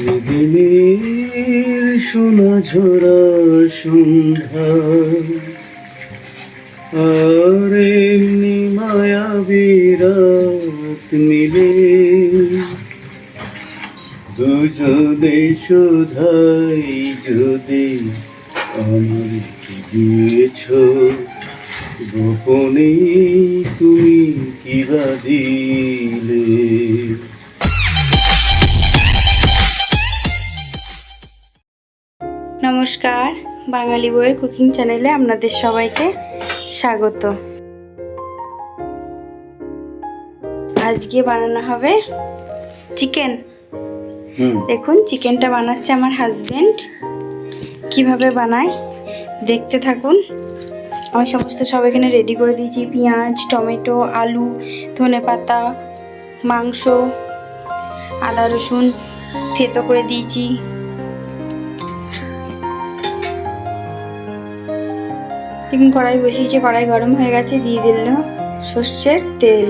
সেদিনের সোনা ঝরা সন্ধ্যা। আর এমনি মায়াবী রাত মিলে। দুজনে শোধাই যদি আমার দিয়েছ গোপনে তুমি কি দিলে? বাঙালি বইয়ের কুকিং চ্যানেলে আপনাদের সবাইকে স্বাগত। আজকে বানানো হবে চিকেন। দেখুন চিকেনটা বানাচ্ছে আমার হাজবেন্ড কীভাবে বানায় দেখতে থাকুন। আমি সমস্ত সব এখানে রেডি করে দিয়েছি পেঁয়াজ টমেটো আলু ধনে পাতা মাংস আদা রসুন থেতো করে দিয়েছি। দেখুন কড়াই বসিয়েছে কড়াই গরম হয়ে গেছে দিয়ে দিল সর্ষের তেল।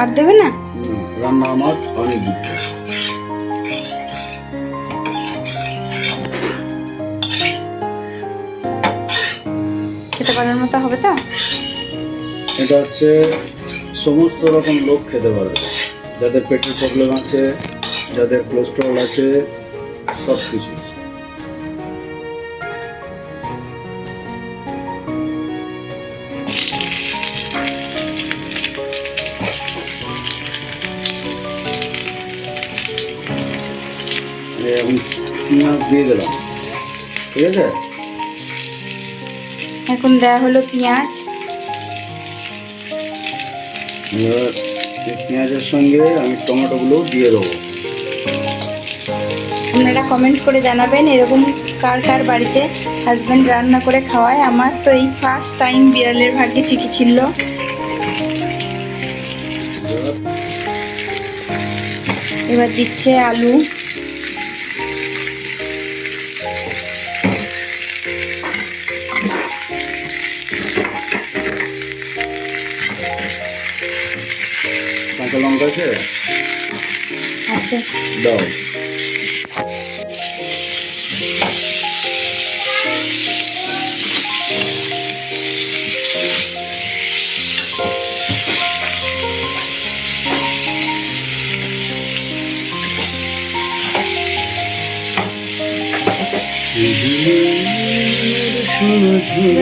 আর দেবে না? রান্না আমার অনেক খেতে পারার মতো হবে তো? এটা হচ্ছে সমস্ত রকম লোক খেতে পারবে। যাদের পেটের প্রবলেম আছে যাদের কোলেস্ট্রল আছে সব কিছু পেঁয়াজ দিয়ে দিলাম। ঠিক আছে? এখন দেওয়া হলো পেঁয়াজ। এবার পেঁয়াজের সঙ্গে আমি টমেটোগুলো দিয়ে দেবো। আপনারা কমেন্ট করে জানাবেন এরকম কার কার বাড়িতে হাজব্যান্ড রান্না করে খাওয়ায়। আমার তো এই ফার্স্ট টাইম বিড়ালের ভাগ্যে শিখেছিল এবার এবার দিচ্ছে আলু। লঙ্কা আছে? আছে দাও।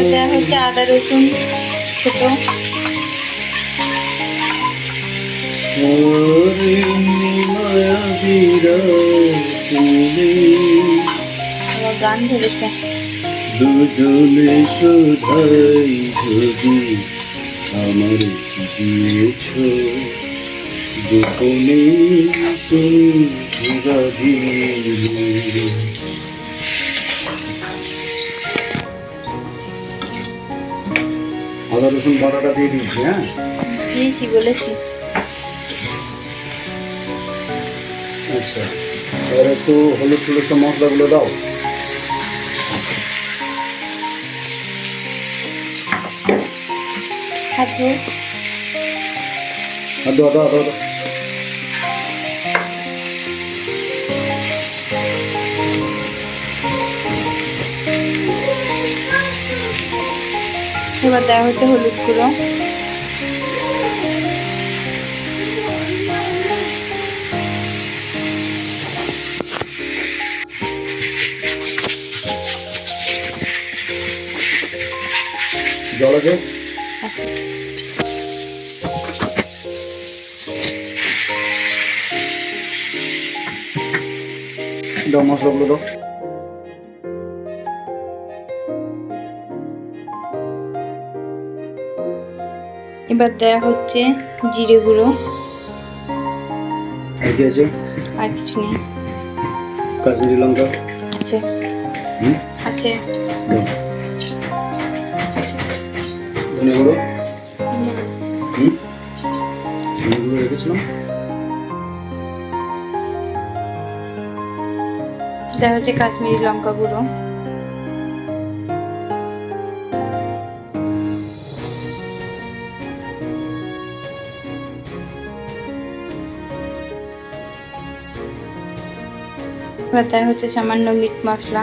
দেওয়া হচ্ছে আদা রসুন ছোট। গান ধরেছে। দুজনে শোধাই যদি আমার দিয়েছ। গোপনে আদা রসুন বাটাটা দিয়ে দিয়েছি হ্যাঁ বলেছি। আচ্ছা। এবার একটু হলুদ সব মশলাগুলো আর দাও দাও দাও দাও। এবার দেওয়া হচ্ছে হলুদ গুঁড়ো। জল আছে দাও মশলাগুলো দাও। এবার দেওয়া হচ্ছে জিরে গুঁড়ো। আর কি আছে? আর কিছু নেই। কাশ্মীরি লঙ্কা। আছে। আছে। এখন এগুলো রেখেছিলাম। হচ্ছে কাশ্মীরি লঙ্কা গুঁড়ো পাতায় হচ্ছে সামান্য মিট মশলা।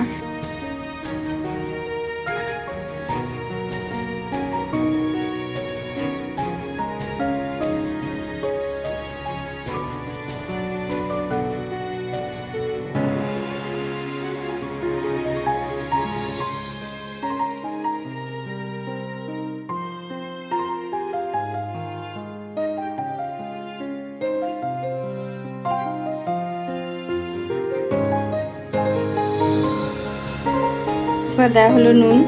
এবার দেওয়া হলো নুন।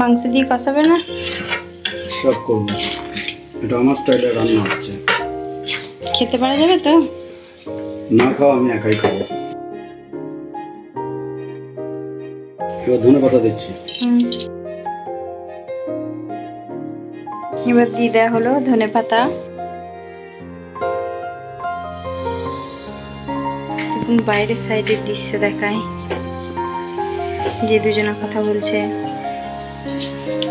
মাংস দিয়ে কষাবে না? সব করব। এটা আমার স্টাইলে রান্না হচ্ছে। খেতে পারা যাবে তো? না খাও আমি একাই খাব। এবার ধনে পাতা দিচ্ছি। হুম। এবার দিয়ে দেওয়া হলো, ধনে পাতা। বাইরের সাইডের দৃশ্য দেখায়। যে দুজনে কথা বলছে।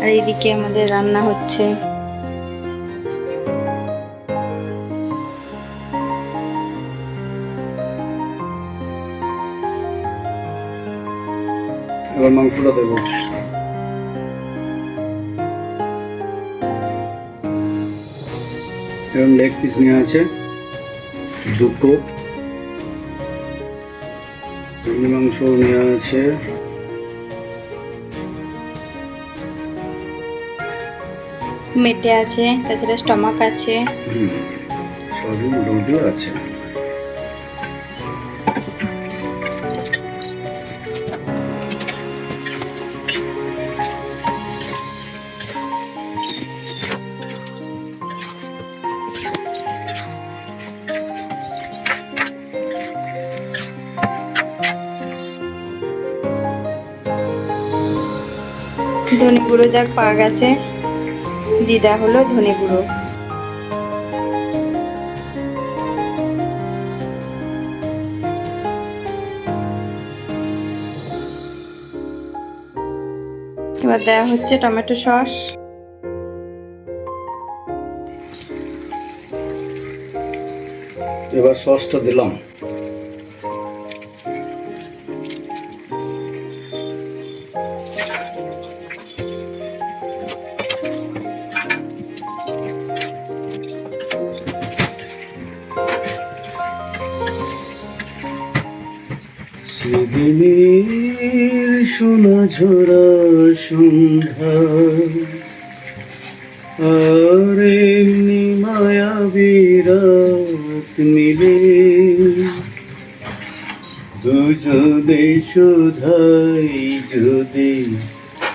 আর এইদিকে আমাদের রান্না হচ্ছে। মাংসটা দেবো। এরকম লেগ পিস নেওয়া আছে। দুটো। মাংস নেওয়া আছে। মেটে আছে তাছাড়া স্টমাক আছে। হুম, সবই মোটামুটি আছে। ধনে গুঁড়ো যাক পাওয়া গেছে। দিদা হলো ধনে গুঁড়ো। এবার দেওয়া হচ্ছে টমেটো সস। এবার সসটা দিলাম। সেদিনের সোনা ঝরা সন্ধ্যা আর এমনি মায়াবী রাত মিলে। দুজনে শোধাই যদি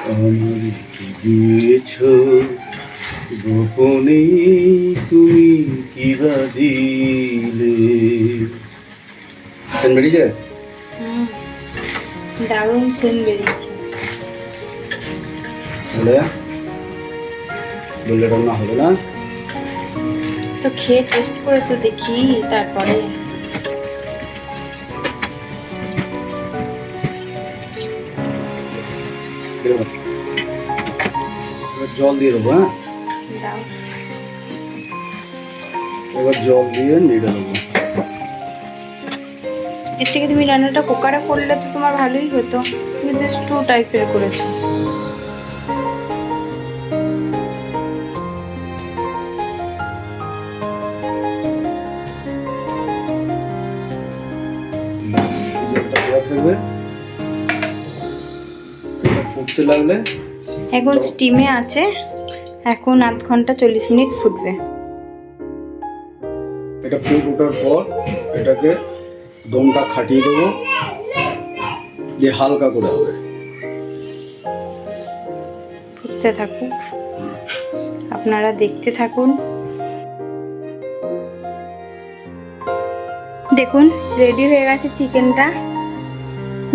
আমার কি দিয়েছ? গোপনে তুমি কি বা দিলে? বেরিয়েছে হুম, দারুণ সেন বেরিয়েছে। বলে? বললে রান্না হবে না? তো খেয়ে টেস্ট করে তো দেখি তারপরে। জল দিয়ে দেবো হ্যাঁ? এবার জল দিয়ে নেড়ে দেবো। এর থেকে তুমি রান্নাটা কুকারে করলে তো তোমার ভালোই হতো। তুমি তো স্টু টাইপের করেছ। এখন স্টিমে আছে। এখন আধ ঘণ্টা চল্লিশ মিনিট ফুটবে। এটা ফুট ওঠার পর এটাকে দমটা খাটিয়ে দেবো। দিয়ে হালকা করে হবে। ফুটতে থাকুক। আপনারা দেখতে থাকুন। দেখুন রেডি হয়ে গেছে চিকেনটা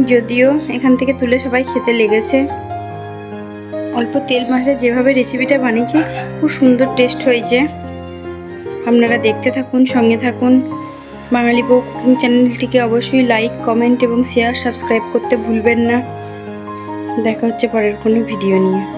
যদিও এখান থেকে তুলে সবাই খেতে লেগেছে। অল্প তেল মাছে যেভাবে রেসিপিটা বানিয়েছি, খুব সুন্দর টেস্ট হয়েছে। আপনারা দেখতে থাকুন, সঙ্গে থাকুন। বাঙালি বউ কুকিং চ্যানেলটিকে অবশ্যই লাইক কমেন্ট এবং শেয়ার সাবস্ক্রাইব করতে ভুলবেন না। দেখা হচ্ছে পরের কোনো ভিডিও নিয়ে।